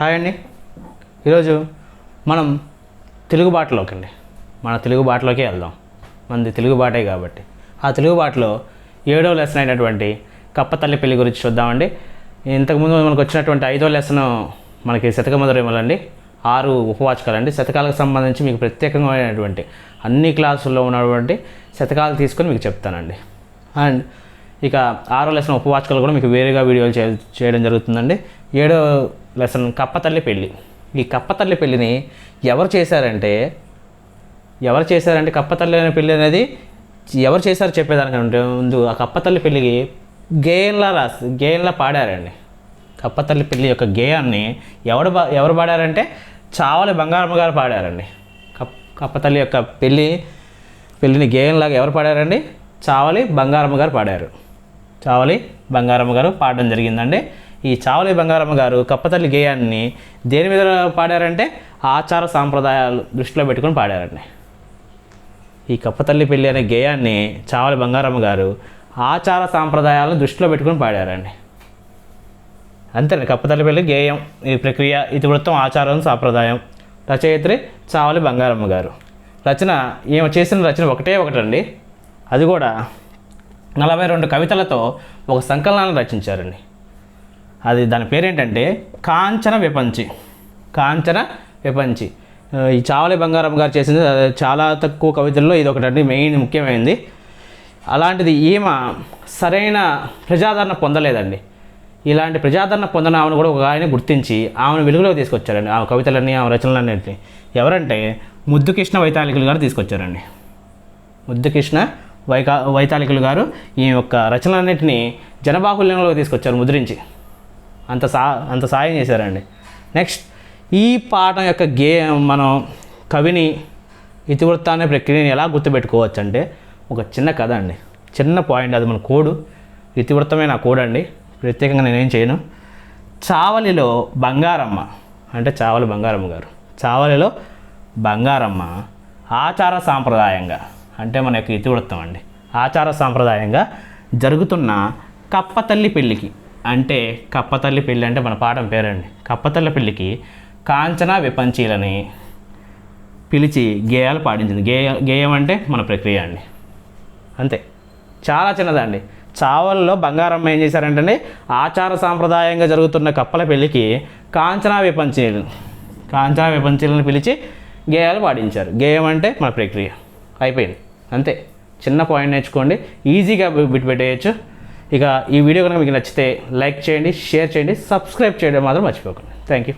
Hi అండి. ఈరోజు మనం తెలుగు బాటలోకి అండి. మన తెలుగు బాటలోకే వెళ్దాం. మనది తెలుగు బాటే కాబట్టి. ఆ తెలుగు బాటలో ఏడవ లెసన్ అయినటువంటి కప్పతల్లి పెళ్ళి గురించి చూద్దామండి. ఇంతకుముందు మనకు వచ్చినటువంటి ఐదో లెసన్ మనకి శతకమధురేమలండి. ఆరు ఉపవాచకాలండి. శతకాలకు సంబంధించి మీకు ప్రత్యేకమైనటువంటి అన్ని క్లాసుల్లో ఉన్నటువంటి శతకాలు తీసుకొని మీకు చెప్తానండి. అండ్ ఇక ఆరో లెసన్ ఉపవాచకాలు కూడా మీకు వేరేగా వీడియోలు చే చేయడం జరుగుతుందండి. ఏడో లెసన్ కప్పతల్లి పెళ్ళి ఈ కప్పతల్లి పెళ్ళిని ఎవరు చేశారంటే ఎవరు చేశారంటే కప్పతల్లి అనే పెళ్ళి అనేది ఎవరు చేశారు చెప్పేదానికంటే ముందు ఆ కప్పతల్లి పెళ్ళికి గేయంలా రాసి గేయంలా పాడారండి. కప్పతల్లి పెళ్ళి యొక్క గేయాన్ని ఎవడు బా ఎవరు పాడారంటే చావలి బంగారమ్మ గారు పాడారండి. కప్ కప్పతల్లి యొక్క పెళ్ళి పెళ్ళిని గేయంలాగా ఎవరు పాడారండి? చావలి బంగారమ్మ గారు పాడారు. చావలి బంగారమ్మ గారు పాడడం జరిగిందండి. ఈ చావలి బంగారమ్మ గారు కప్పతల్లి గేయాన్ని దేని మీద పాడారంటే ఆచార సాంప్రదాయాలు దృష్టిలో పెట్టుకొని పాడారండి. ఈ కప్పతల్లి పెళ్ళి అనే గేయాన్ని చావలి బంగారమ్మ గారు ఆచార సాంప్రదాయాలను దృష్టిలో పెట్టుకొని పాడారండి. అంతేనండి కప్పతల్లి పెళ్ళి గేయం ఈ ప్రక్రియ ఇతివృత్తం ఆచారం సాంప్రదాయం రచయిత్రి చావలి బంగారమ్మ గారు. రచన ఈమె చేసిన రచన ఒకటే ఒకటండి. అది కూడా నలభై రెండు కవితలతో ఒక సంకలనాన్ని రచించారండి. అది దాని పేరేంటంటే కాంచన విపంచి. కాంచన విపంచి. ఈ చావలి బంగారం గారు చేసింది చాలా తక్కువ కవితల్లో ఇది ఒకటండి మెయిన్ ముఖ్యమైనది అలాంటిది ఈమె సరైన ప్రజాదరణ పొందలేదండి. ఇలాంటి ప్రజాదరణ పొందిన ఆమెను కూడా ఒక ఆయన గుర్తించి ఆమెను వెలుగులోకి తీసుకొచ్చారండి. ఆమె కవితలన్నీ ఆమె రచనలన్నింటినీ ఎవరంటే ముద్దుకృష్ణ వైతాళికులు గారు తీసుకొచ్చారండి. ముద్దుకృష్ణ వైకా వైతాళికులు గారు ఈ యొక్క రచనలన్నింటినీ జనబాహుల్యంలో తీసుకొచ్చారు ముద్రించి. అంత సా అంత సాయం చేశారండి. నెక్స్ట్ ఈ పాఠం యొక్క గే మనం కవిని ఇతివృత్తాన్ని ప్రక్రియని ఎలా గుర్తుపెట్టుకోవచ్చు అంటే ఒక చిన్న కథ అండి. చిన్న పాయింట్ అది మన కోడు. ఇతివృత్తమే నా కోడ్ అండి ప్రత్యేకంగా నేనేం చేయను. చావలిలో బంగారమ్మ అంటే చావలి బంగారమ్మ గారు. చావలిలో బంగారమ్మ ఆచార సాంప్రదాయంగా అంటే మన యొక్క ఇతివృత్తం అండి. ఆచార సాంప్రదాయంగా జరుగుతున్న కప్పతల్లి పెళ్ళికి అంటే కప్పతల్లి పెళ్ళి అంటే మన పాఠం పేరండి. కప్పతల్లి పెళ్ళికి కాంచన విపంచీలని పిలిచి గేయాలు పాడించింది. గేయ గేయం అంటే మన ప్రక్రియ అండి. అంతే. చాలా చిన్నదండి. చావల్లో బంగారమ్మ ఏం చేశారంటే ఆచార సాంప్రదాయంగా జరుగుతున్న కప్పల పెళ్ళికి కాంచనా విపంచీలు కాంచనా విపంచీలను పిలిచి గేయాలు పాడించారు. గేయం అంటే మన ప్రక్రియ. అయిపోయింది. అంతే. చిన్న పాయింట్ నేర్చుకోండి. ఈజీగా బిట్ పెట్టేయచ్చు ఇక ఈ వీడియో కనుక మీకు నచ్చితే లైక్ చేయండి షేర్ చేయండి సబ్స్క్రైబ్ చేయడం మాత్రం మర్చిపోకండి. Thank you